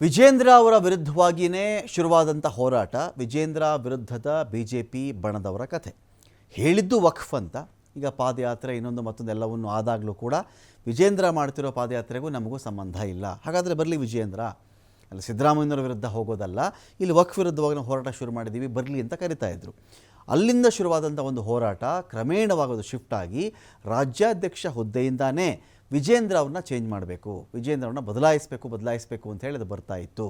ವಿಜೇಂದ್ರ ಅವರ ವಿರುದ್ಧವಾಗಿಯೇ ಶುರುವಾದಂಥ ಹೋರಾಟ, ವಿಜೇಂದ್ರ ವಿರುದ್ಧದ ಬಿ ಜೆ ಪಿ ಬಣದವರ ಕಥೆ. ಹೇಳಿದ್ದು ವಕ್ಫ್ ಅಂತ. ಈಗ ಪಾದಯಾತ್ರೆ ಇನ್ನೊಂದು ಮತ್ತೊಂದು ಎಲ್ಲವನ್ನು ಆದಾಗಲೂ ಕೂಡ ವಿಜೇಂದ್ರ ಮಾಡ್ತಿರೋ ಪಾದಯಾತ್ರೆಗೂ ನಮಗೂ ಸಂಬಂಧ ಇಲ್ಲ. ಹಾಗಾದರೆ ಬರಲಿ ವಿಜೇಂದ್ರ. ಅಲ್ಲಿ, ಸಿದ್ದರಾಮಯ್ಯನವರ ವಿರುದ್ಧ ಹೋಗೋದಲ್ಲ. ಇಲ್ಲಿ ವಕ್ಫ್ ವಿರುದ್ಧವಾಗಿ ನಾವು ಹೋರಾಟ ಶುರು ಮಾಡಿದ್ದೀವಿ, ಬರಲಿ ಅಂತ ಕರಿತಾ ಇದ್ದರು ಅಲ್ಲಿಂದ ಶುರುವಾದಂಥ ಒಂದು ಹೋರಾಟ ಕ್ರಮೇಣವಾಗೋದು ಶಿಫ್ಟ್ ಆಗಿ ರಾಜ್ಯಾಧ್ಯಕ್ಷ ಹುದ್ದೆಯಿಂದಾನೇ ವಿಜೇಂದ್ರ ಅವ್ರನ್ನ ಚೇಂಜ್ ಮಾಡಬೇಕು, ವಿಜೇಂದ್ರ ಅವ್ರನ್ನ ಬದಲಾಯಿಸಬೇಕು ಬದಲಾಯಿಸಬೇಕು ಅಂತ ಹೇಳಿ ಅದು ಬರ್ತಾ ಇತ್ತು.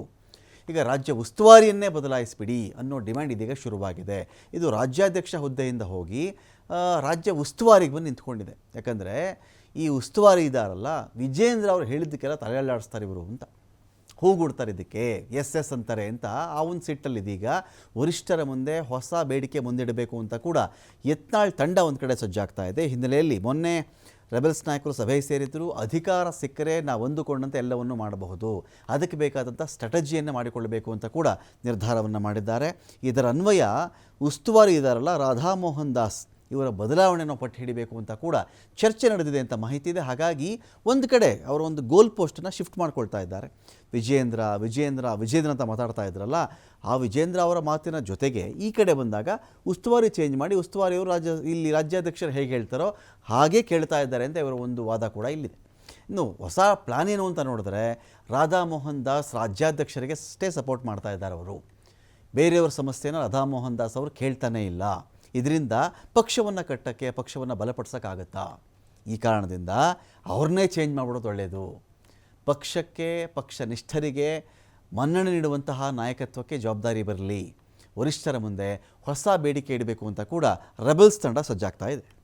ಈಗ ರಾಜ್ಯ ಉಸ್ತುವಾರಿಯನ್ನೇ ಬದಲಾಯಿಸ್ಬಿಡಿ ಅನ್ನೋ ಡಿಮ್ಯಾಂಡ್ ಇದೀಗ ಶುರುವಾಗಿದೆ. ಇದು ರಾಜ್ಯಾಧ್ಯಕ್ಷ ಹುದ್ದೆಯಿಂದ ಹೋಗಿ ರಾಜ್ಯ ಉಸ್ತುವಾರಿಗೆ ಬಂದು ನಿಂತ್ಕೊಂಡಿದೆ. ಯಾಕಂದರೆ ಈ ಉಸ್ತುವಾರಿ ಇದ್ದಾರಲ್ಲ ವಿಜೇಂದ್ರ ಅವರು ಹೇಳಿದ್ದಕ್ಕೆಲ್ಲ ತಲೆಯಲ್ಲಾಡಿಸ್ತಾರೆ ಇವರು ಅಂತ. ಹೂಗುಡ್ತಾರೆ ಇದಕ್ಕೆ, ಎಸ್ ಎಸ್ ಅಂತಾರೆ ಅಂತ ಆ ಒಂದು ಸಿಟ್ಟಲ್ಲಿ ಇದೀಗ ವರಿಷ್ಠರ ಮುಂದೆ ಹೊಸ ಬೇಡಿಕೆ ಮುಂದಿಡಬೇಕು ಅಂತ ಕೂಡ ಯತ್ನಾಳ್ ತಂಡ ಒಂದು ಕಡೆ ಸಜ್ಜಾಗ್ತಾ ಇದೆ. ಹಿನ್ನೆಲೆಯಲ್ಲಿ ಮೊನ್ನೆ ರೆಬೆಲ್ಸ್ ನಾಯಕರು ಸಭೆ ಸೇರಿದ್ದರೂ ಅಧಿಕಾರ ಸಿಕ್ಕರೆ ನಾವು ಹೊಂದಿಕೊಂಡಂತೆ ಎಲ್ಲವನ್ನೂ ಮಾಡಬಹುದು. ಅದಕ್ಕೆ ಬೇಕಾದಂಥ ಸ್ಟ್ರಾಟಜಿಯನ್ನು ಮಾಡಿಕೊಳ್ಳಬೇಕು ಅಂತ ಕೂಡ ನಿರ್ಧಾರವನ್ನು ಮಾಡಿದ್ದಾರೆ. ಇದರ ಅನ್ವಯ ಉಸ್ತುವಾರಿ ಇದ್ದಾರಲ್ಲ ರಾಧಾಮೋಹನ್ ದಾಸ್. ಇವರ ಬದಲಾವಣೆಯನ್ನು ಪಟ್ಟು ಹಿಡಿಬೇಕು ಅಂತ ಕೂಡ ಚರ್ಚೆ ನಡೆದಿದೆ ಅಂತ ಮಾಹಿತಿ ಇದೆ. ಹಾಗಾಗಿ ಒಂದು ಕಡೆ ಅವರು ಒಂದು ಗೋಲ್ ಪೋಸ್ಟನ್ನು ಶಿಫ್ಟ್ ಮಾಡ್ಕೊಳ್ತಾ ಇದ್ದಾರೆ. ವಿಜೇಂದ್ರ ವಿಜೇಂದ್ರ ವಿಜೇಂದ್ರ ಅಂತ ಮಾತಾಡ್ತಾ ಇದ್ರಲ್ಲ, ಆ ವಿಜೇಂದ್ರ ಅವರ ಮಾತಿನ ಜೊತೆಗೆ ಈ ಕಡೆ ಬಂದಾಗ ಉಸ್ತುವಾರಿ ಚೇಂಜ್ ಮಾಡಿ ಉಸ್ತುವಾರಿಯವರು ರಾಜ್ಯ, ಇಲ್ಲಿ ರಾಜ್ಯಾಧ್ಯಕ್ಷರು ಹೇಗೆ ಹೇಳ್ತಾರೋ ಹಾಗೆ ಕೇಳ್ತಾ ಇದ್ದಾರೆ ಅಂತ ಇವರ ಒಂದು ವಾದ ಕೂಡ ಇಲ್ಲಿದೆ. ಇನ್ನು ಹೊಸ ಪ್ಲಾನ್ ಏನು ಅಂತ ನೋಡಿದ್ರೆ ರಾಧಾ ಮೋಹನ್ ದಾಸ್ ರಾಜ್ಯಾಧ್ಯಕ್ಷರಿಗೆ ಸ್ಟೇ ಸಪೋರ್ಟ್ ಮಾಡ್ತಾ ಇದ್ದಾರೆ ಅವರು. ಬೇರೆಯವ್ರ ಸಮಸ್ಯೆನ ರಾಧಾ ಮೋಹನ್ ದಾಸ್ ಅವರು ಕೇಳ್ತಾನೇ ಇಲ್ಲ. ಇದರಿಂದ ಪಕ್ಷವನ್ನು ಕಟ್ಟಕ್ಕೆ, ಪಕ್ಷವನ್ನು ಬಲಪಡಿಸೋಕ್ಕಾಗತ್ತಾ? ಈ ಕಾರಣದಿಂದ ಅವ್ರನ್ನೇ ಚೇಂಜ್ ಮಾಡ್ಬಿಡೋದು ಒಳ್ಳೆಯದು ಪಕ್ಷಕ್ಕೆ, ಪಕ್ಷ ನಿಷ್ಠರಿಗೆ ಮನ್ನಣೆ ನೀಡುವಂತಹ ನಾಯಕತ್ವಕ್ಕೆ ಜವಾಬ್ದಾರಿ ಬರಲಿ. ವರಿಷ್ಠರ ಮುಂದೆ ಹೊಸ ಬೇಡಿಕೆ ಇಡಬೇಕು ಅಂತ ಕೂಡ ರೆಬಲ್ಸ್ ತಂಡ ಸಜ್ಜಾಗ್ತಾ ಇದೆ.